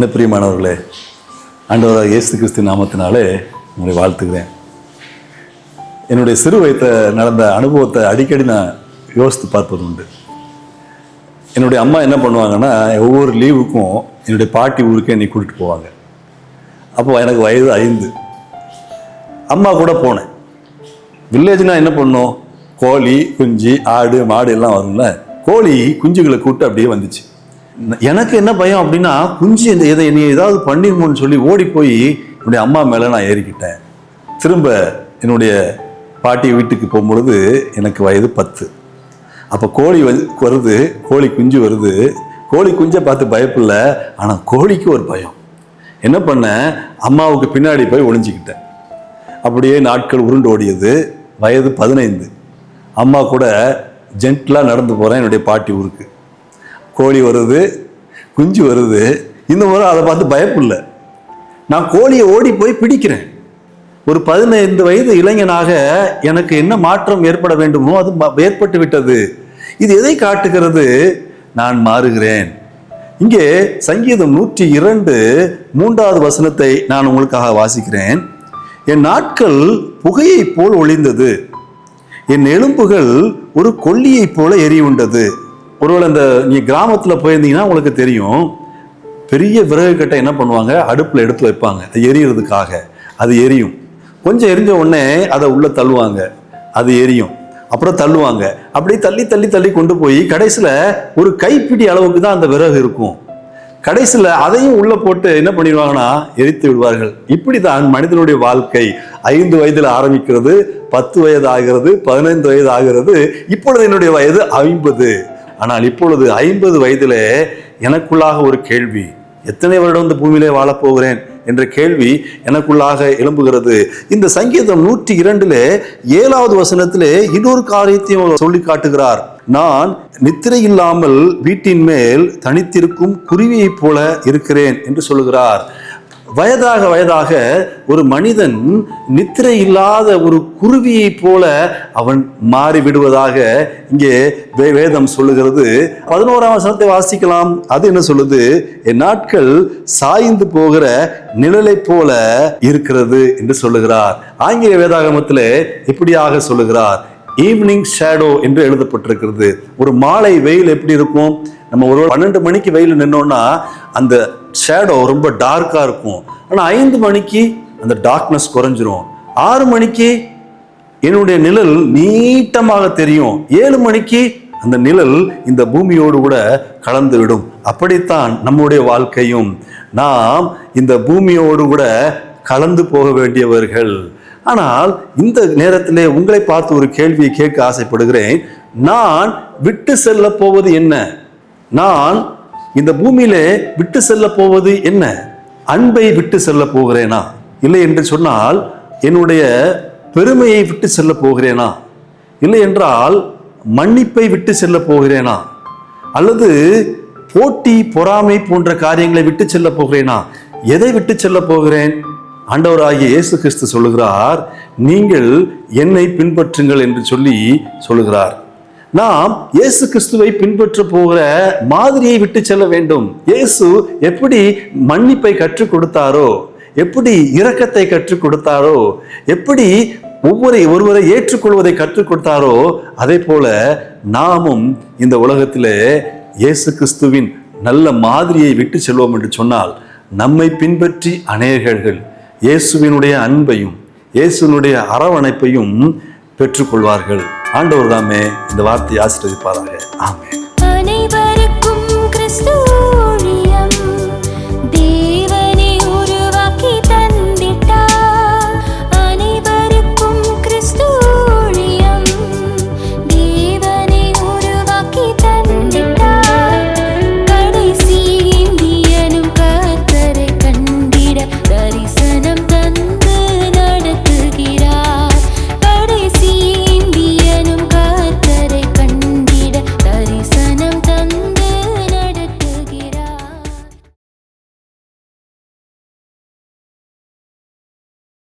என்ன பிரியமானவர்களே ஆண்டவராக இயேசு கிறிஸ்து நாமத்தினாலே உங்களை வாழ்த்துக்கிறேன் என்னுடைய சிறு வயதில் நடந்த அனுபவத்தை அடிக்கடி நான் யோசித்து பார்ப்பது உண்டு. என்னுடைய அம்மா என்ன பண்ணுவாங்கன்னா ஒவ்வொரு லீவுக்கும் என்னுடைய பாட்டி ஊருக்கு என்னை கூட்டிகிட்டு போவாங்க. அப்போ எனக்கு வயது ஐந்து. அம்மா கூட போனேன். வில்லேஜ்னால் என்ன பண்ணோம்? கோழி குஞ்சு ஆடு மாடு எல்லாம் வரும்ல. கோழி குஞ்சுகளை கூட்டு அப்படியே வந்துச்சு. எனக்கு என்ன பயம் அப்படின்னா குஞ்சு இந்த இதை நீ ஏதாவது பண்ணிருமோன்னு சொல்லி ஓடி போய் என்னுடைய அம்மா மேலே நான் ஏறிக்கிட்டேன். திரும்ப என்னுடைய பாட்டி வீட்டுக்கு போகும்பொழுது எனக்கு வயது பத்து. அப்போ கோழி வந்து வருது கோழி குஞ்சு வருது. கோழி குஞ்சை பார்த்து பயப்பில்ல ஆனால் கோழிக்கு ஒரு பயம். என்ன பண்ணேன் அம்மாவுக்கு பின்னாடி போய் ஒளிஞ்சிக்கிட்டேன். அப்படியே நாட்கள் உருண்டு ஓடியது வயது பதினைந்து. அம்மா கூட ஜென்ட்லாக நடந்து போகிறேன் என்னுடைய பாட்டி ஊருக்கு. கோழி வருது குஞ்சு வருது. இந்த முறை அதை பார்த்து பயப்பில்லை. நான் கோழியை ஓடி போய் பிடிக்கிறேன். ஒரு பதினைந்து வயது இளைஞனாக எனக்கு என்ன மாற்றம் ஏற்பட வேண்டுமோ அது ஏற்பட்டு விட்டது. இது எதை காட்டுகிறது? நான் மாறுகிறேன். இங்கே சங்கீதம் நூற்றி இரண்டு மூன்றாவது வசனத்தை நான் உங்களுக்காக வாசிக்கிறேன். என் நாட்கள் புகையைப் போல் ஒளிந்தது. என் எலும்புகள் ஒரு கொல்லியைப் போல எரியுண்டது. ஒருவேளை இந்த நீ கிராமத்தில் போயிருந்தீங்கன்னா உங்களுக்கு தெரியும் பெரிய விறகு கட்டை என்ன பண்ணுவாங்க? அடுப்பில் எடுத்து வைப்பாங்க. அது எரியறதுக்காக. அது எரியும். கொஞ்சம் எரிஞ்ச உடனே அதை உள்ளே தள்ளுவாங்க. அது எரியும். அப்புறம் தள்ளுவாங்க. அப்படியே தள்ளி தள்ளி தள்ளி கொண்டு போய் கடைசியில் ஒரு கைப்பிடி அளவுக்கு தான் அந்த விறகு இருக்கும். கடைசியில் அதையும் உள்ள போட்டு என்ன பண்ணிடுவாங்கன்னா எரித்து விடுவார்கள். இப்படி தான் மனிதனுடைய வாழ்க்கை ஐந்து வயதில் ஆரம்பிக்கிறது பத்து வயது ஆகிறது பதினைந்து வயது ஆகிறது. இப்பொழுது என்னுடைய வயது ஐம்பது. ஆனால் இப்பொழுது ஐம்பது வயதிலே எனக்குள்ளாக ஒரு கேள்வி எத்தனை வருடம் இந்த பூமியிலே வாழப் போகிறேன் என்ற கேள்வி எனக்குள்ளாக எழும்புகிறது. இந்த சங்கீதம் நூற்றி இரண்டிலே ஏழாவது வசனத்திலே இன்னொரு காரியத்தையும் சொல்லி காட்டுகிறார். நான் நித்திரை இல்லாமல் வீட்டின் மேல் தனித்திருக்கும் குருவியைப் போல இருக்கிறேன் என்று சொல்லுகிறார். வயதாக வயதாக ஒரு மனிதன் நித்திரை இல்லாத ஒரு குருவியைப் போல அவன் மாறிவிடுவதாக இங்கே வே- வேதம் சொல்லுகிறது. பதினோராம் வசனத்தை வாசிக்கலாம். அது என்ன சொல்லுது? என் நாட்கள் சாய்ந்து போகிற நிழலை போல இருக்கிறது என்று சொல்லுகிறார். ஆங்கில வேதாகமத்திலே இப்படியாக சொல்லுகிறார். ஈவினிங் ஷேடோ என்று எழுதப்பட்டிருக்கிறது. ஒரு மாலை வெயில் எப்படி இருக்கும்? நம்ம ஒரு பன்னெண்டு மணிக்கு வெயில் நின்னோம்னா அந்த ஷேடோ ரொம்ப டார்க்காக இருக்கும். ஆனால் ஐந்து மணிக்கு அந்த டார்க்னஸ் குறைஞ்சிரும். ஆறு மணிக்கு என்னுடைய நிழல் நீட்டமாக தெரியும். ஏழு மணிக்கு அந்த நிழல் இந்த பூமியோடு கூட கலந்து விடும் அப்படித்தான் நம்முடைய வாழ்க்கையும். நாம் இந்த பூமியோடு கூட கலந்து போக வேண்டியவர்கள். ஆனால் இந்த நேரத்திலே உங்களை பார்த்து ஒரு கேள்வியை கேட்க ஆசைப்படுகிறேன். நான் விட்டு செல்ல போவது என்ன? நான் இந்த பூமியிலே விட்டு செல்ல போவது என்ன? அன்பை விட்டு செல்ல போகிறேனா? இல்லை என்று சொன்னால் என்னுடைய பெருமையை விட்டு செல்ல போகிறேனா? இல்லை என்றால் மன்னிப்பை விட்டு செல்ல போகிறேனா? அல்லது போட்டி பொறாமை போன்ற காரியங்களை விட்டு செல்ல போகிறேனா? எதை விட்டு செல்ல போகிறேன்? ஆண்டவராகிய இயேசு கிறிஸ்து சொல்லுகிறார் நீங்கள் என்னை பின்பற்றுங்கள் என்று சொல்லி சொல்லுகிறார். நாம் இயேசு கிறிஸ்துவை பின்பற்ற போகிற மாதிரியை விட்டு செல்ல வேண்டும். இயேசு எப்படி மன்னிப்பை கற்றுக் கொடுத்தாரோ எப்படி இரக்கத்தை கற்றுக் கொடுத்தாரோ எப்படி ஒவ்வொரு ஒருவரை ஏற்றுக்கொள்வதை கற்றுக் கொடுத்தாரோ அதே போல நாமும் இந்த உலகத்திலே இயேசு கிறிஸ்துவின் நல்ல மாதிரியை விட்டு செல்வோம் என்று சொன்னால் நம்மை பின்பற்றி அநேகர்கள் இயேசுவினுடைய அன்பையும் இயேசுவினுடைய அரவணைப்பையும் பெற்றுக்கொள்வார்கள். ஆண்டவர் தாமே இந்த வார்த்தையை ஆசீர்வதிப்பாராக. ஆமே அனைவருக்கும் கிறிஸ்துவ